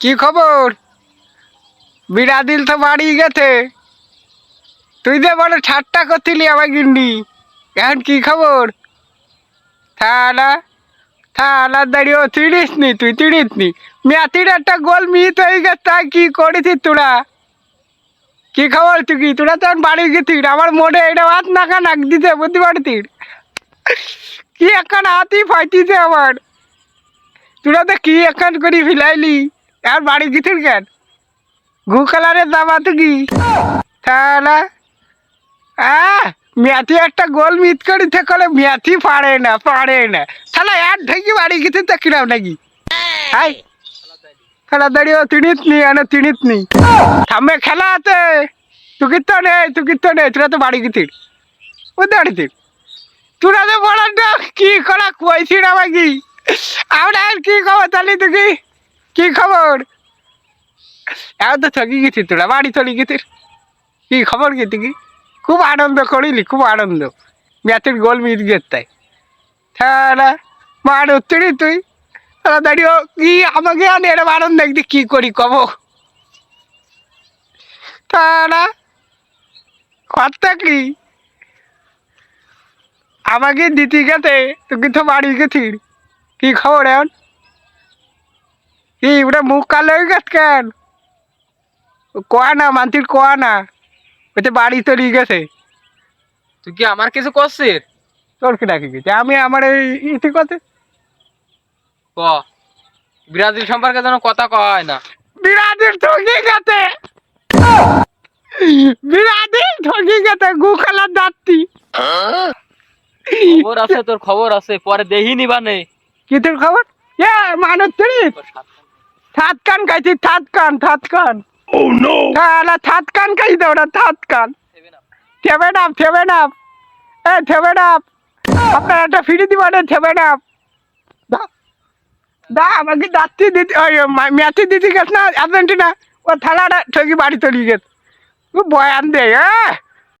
কি খবর? বিরাদিল তো বাড়ি গেছে। তুই যে বলে ঠাট্টা করছিলি আমার গিন্ডি এখন কি খবর? থালা থালা দাঁড়িয়ে চিড়িস নি তুই চিড়িস নি মেয়াতির একটা গোল মিট হয়ে গেছে তা কি করেছিস তোরা? কি খবর তুই কি? তোরা তখন বাড়ি গেছিস, আমার মনে এটা হাত নাকা নাক দিতে বুঝতে পারতিস কি এখন হাতই ফাইতিছে আমার। তোরা তো কি এখন করি ফিলাইলি? আর বাড়ি গেছিস কেন? গু কালারের দাবা তো কি? তাহলে মেথি একটা গোল মিট করি থেকে মেথি পারে না পারে না। তাহলে আর ঢেকি বাড়ি গেছে তো কিরাম নাকি? হাই খেলা দাঁড়িয়ে তিনিত নি, আনে তিনিত নি। থামে খেলা আছে তুই কিত্ত নেই তুই কিত্ত নেই, তোরা তো বাড়ি গেছিস ও দাঁড়িয়ে তোরা তো বড় কি করা কইছি না বাকি আমরা আর কি খবর তাহলে তুই কি খবর? এখন তো ঠকি গেছিস তোরা, বাড়ি চলে গেছিস? কি খবর তুই? কি খুব আনন্দ করিলি, খুব আনন্দ। ম্যাচের গোল মিট গেছে তাহলে মার উত্তরি তুই। তারা দাঁড়িয়ে কি আমাকে আনে এরকম আনন্দ একদি কি করি কব? তারা কথা কি? আমাকে দিতে গেছে, তুই তো বাড়ি গেছিস। কি খবর এখন? কি ওটা মুখ কালো হয়ে গেছে কেন? কয় না মানতির কয় না? ওতে বাড়ি তো নিয়ে গেছে। তুই কি আমার কিছু করছিস? তোর কি ডাকি গেছে আমি আমার এই ইতি কথা ক? ব্রাজিল সম্পর্কে যেন কথা কয় না। বিরাদির ঠকি গেছে। বিরাদির ঠকি গেছে গু খেলার যাত্রী খবর আছে তোর খবর আছে পরে দেখিনি বানে। কি তোর খবর? এ মানুষ তুই থাত কান খাইছি থাত কান থাত কান তাহলে থাত কান খাইছে ওটা থাত কান সেভেন আপ সেভেন আপ এ সেভেন আপ আপনার একটা ফ্রি দিব না সেভেন আপ দা দা আমাকে দাঁতটি দিতে ওই ম্যাচে দিতে গেছ না আর্জেন্টিনা ও থালাটা ঠকি বাড়ি তলিয়ে গেছে। ও বয়ান দে হ্যাঁ